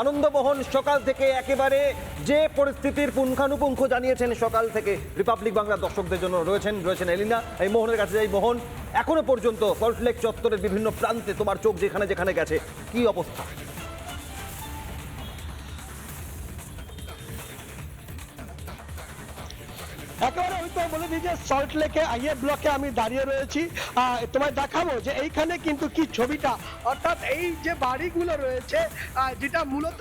আনন্দমোহন সকাল থেকে একেবারে যে পরিস্থিতির পুঙ্খানুপুঙ্খ জানিয়েছেন সকাল থেকে রিপাবলিক বাংলা দর্শকদের জন্য রয়েছেন রয়েছেন এলিনা। এই মোহনের কাছে যাই মোহন, এখনও পর্যন্ত সল্টলেক চত্বরের বিভিন্ন প্রান্তে তোমার চোখ যেখানে যেখানে গেছে, কি অবস্থা? একেবারে ওই তো বলে দিই যে সল্ট লেকে আইএ ব্লকে আমি দাঁড়িয়ে রয়েছি। তোমায় দেখাবো যে এইখানে কিন্তু কি ছবিটা। অর্থাৎ এই যে বাড়িগুলো রয়েছে যেটা মূলত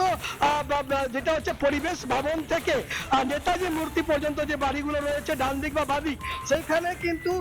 যেটা হচ্ছে পরিবেশ ভবন থেকে নেতাজি মূর্তি পর্যন্ত যে বাড়িগুলো রয়েছে ডান দিক বা বাদিক, সেইখানে কিন্তু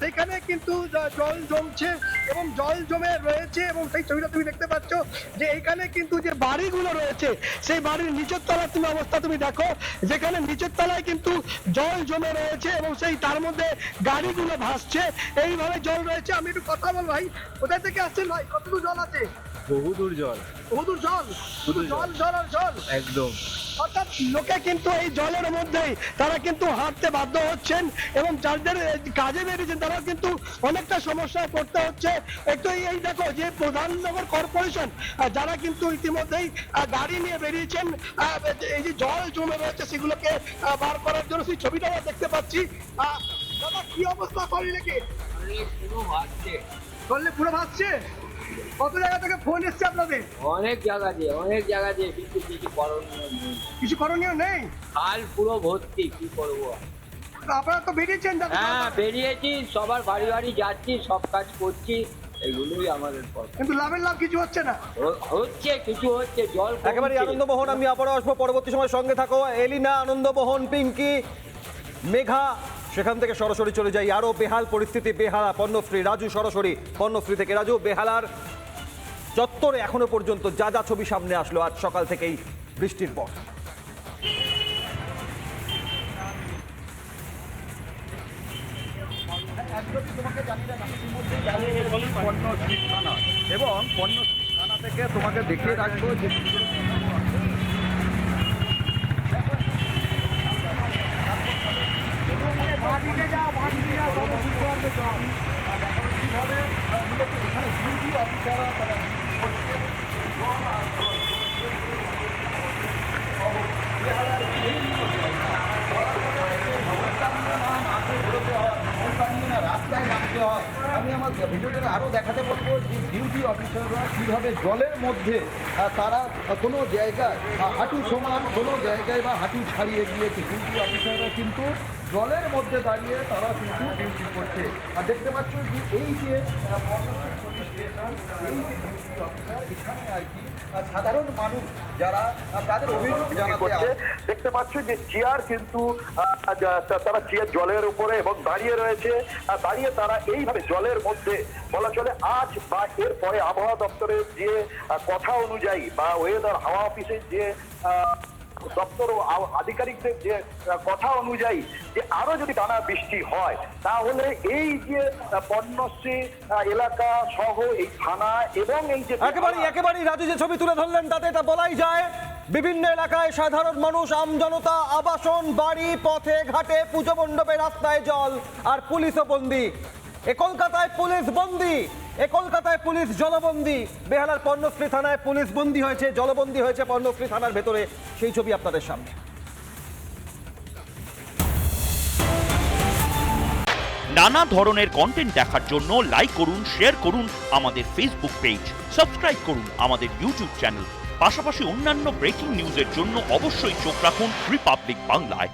সেইখানে কিন্তু জল জমছে। এবং জল জমে রয়েছে এবং সেই ছবিটা তুমি দেখতে পাচ্ছ যে এখানে কিন্তু যে বাড়িগুলো রয়েছে, সেই বাড়ির নিচের তলার তুমি অবস্থা তুমি দেখো, যেখানে নিচের তলায় কিন্তু জল জমে রয়েছে এবং সেই তার মধ্যে গাড়িগুলো ভাসছে। এইভাবে জল রয়েছে। আমি একটু কথা বল ভাই, কোথায় থেকে আসছেন ভাই? কতটুকু জল আছে? বহুদূর জল। বহুদূর জল শুধু জল জল আর জল। একদম। অর্থাৎ লোকে কিন্তু এই জলের মধ্যেই তারা কিন্তু হাঁটতে বাধ্য হচ্ছেন এবং যাদের কাজে বেরিয়েছেন তারা কিন্তু অনেকটা সমস্যায় পড়তে হচ্ছে। একটু এই- দেখো যে প্রধাননগর কর্পোরেশন যারা কিন্তু ইতিমধ্যেই গাড়ি নিয়ে বেরিয়েছেন এই যে জল জমে রয়েছে সেগুলোকে বার করার জন্য সেই ছবিটা আমরা দেখতে পাচ্ছি। আহ, দাদা কি অবস্থা? করলি নাকি? করলে পুরো ভাসছে? কত জায়গা থেকে ফোন এসছে আপনাদের? অনেক জায়গা দিয়ে অনেক জায়গা দিয়ে কিন্তু কিছু করণীয় নেই। কিছু করণীয় নেই? খাল পুরো ভর্তি কি করব? আপনারা তো বেরিয়েছেন হ্যাঁ বেরিয়েছি সবার বাড়ি বাড়ি যাচ্ছি সব কাজ করছি এগুলোই আমাদের পথ কিন্তু লাভের লাভ কিছু হচ্ছে না। হচ্ছে কিছু হচ্ছে জল। একেবারে আনন্দমোহন আমি আবারও আসব পরবর্তী সময় সঙ্গে থাকো। এলিনা আনন্দমোহন পিঙ্কি মেঘা সেখান থেকে সরাসরি চলে যাই আরও বেহাল পরিস্থিতি, বেহালা পণ্যশ্রী। রাজু সরাসরি পণ্যশ্রী থেকে। রাজু, বেহালার চত্বরে এখনও পর্যন্ত যা যা ছবি সামনে আসলো আজ সকাল থেকেই বৃষ্টির পর। এবং পণ্য থানা থেকে তোমাকে দেখিয়ে রাখব যে রাস্তায় নামতে হয় আমি আমার ভিডিওটা আরও দেখাতে বলব যে ডিউটি অফিসাররা কীভাবে জলের মধ্যে তারা কোনো জায়গায় হাঁটু সমান কোনো জায়গায় বা হাঁটু ছাড়িয়ে গিয়েছে। ডিউটি অফিসাররা কিন্তু জলের মধ্যে দাঁড়িয়ে তারা কিন্তু ডিউটি করছে। আর দেখতে পাচ্ছ যে এই যে এই যে ডিউটি অফিসার এখানে আর কি সাধারণ মানুষ যারা তাদের অভিযোগ জানাতে করছে। আসে দেখতে পাচ্ছ যে চেয়ার কিন্তু তারা চেয়ার জলের উপরে এবং দাঁড়িয়ে রয়েছে। আর দাঁড়িয়ে তারা এইভাবে জলের মধ্যে বলা চলে আজ বা এর পরে আবহাওয়া দপ্তরের যে কথা অনুযায়ী বা ওয়েদার হাওয়া অফিসের যে দপ্তর ও আধিকারিকদের যে কথা অনুযায়ী যে আরও যদি টানা বৃষ্টি হয় তাহলে এই যে পণ্যশ্রী এলাকা সহ এই থানা এবং এই যে একেবারেই একেবারেই রাজু যে ছবি তুলে ধরলেন তাতে এটা বলাই যায় বিভিন্ন এলাকায় সাধারণ মানুষ আমজনতা আবাসন বাড়ি পথে ঘাটে পুজো মণ্ডপে রাস্তায় জল আর পুলিশও বন্দি। এ কলকাতায় পুলিশ বন্দি। এ কলকাতায় পুলিশ জলবন্দি। বেহালার পণ্যশ্রী থানায় পুলিশ বন্দি হয়েছে, জলবন্দি হয়েছে পণ্যশ্রী থানার ভেতরে। সেই ছবি আপনাদের সামনে। নানা ধরনের কন্টেন্ট দেখার জন্য লাইক করুন শেয়ার করুন আমাদের ফেসবুক পেজ সাবস্ক্রাইব করুন আমাদের ইউটিউব চ্যানেল পাশাপাশি অন্যান্য ব্রেকিং নিউজের জন্য অবশ্যই চোখ রাখুন রিপাবলিক বাংলায়